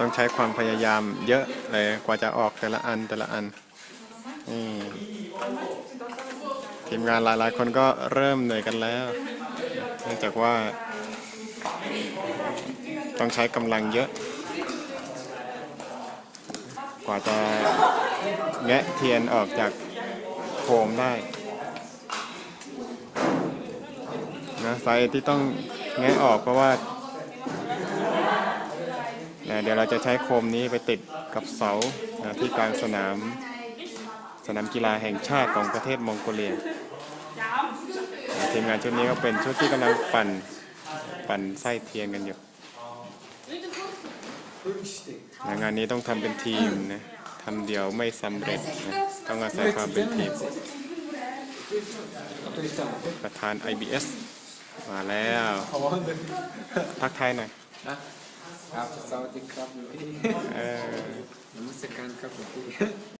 ต้องใช้ความพยายามเยอะเลยกว่าจะออกแต่ละอันแต่ละอันนี่ทีมงานหลายๆ คนก็เริ่มเหนื่อยกันแล้วเนื่องจากว่าต้องใช้กำลังเยอะ กว่าจะแงะเทียนออกจากโคมได้นะสาเหตุที่ต้องแงะออกเพราะว่า นะเดี๋ยวเราจะใช้โคมนี้ไปติดกับเสานะที่กลางสนาม สนามกีฬาแห่งชาติของประเทศมองโกเลียนะทีมงานชุดนี้ก็เป็นชุดที่กำลังปั่นปั่นไส้เทียนกันอยู่นะงานนี้ต้องทำเป็นทีมนะทำเดียวไม่สำเร็จนะต้องอาศัยความเป็นทีม ประธาน IBS มาแล้ว ทักทายหน่อย ครับสวัสดีค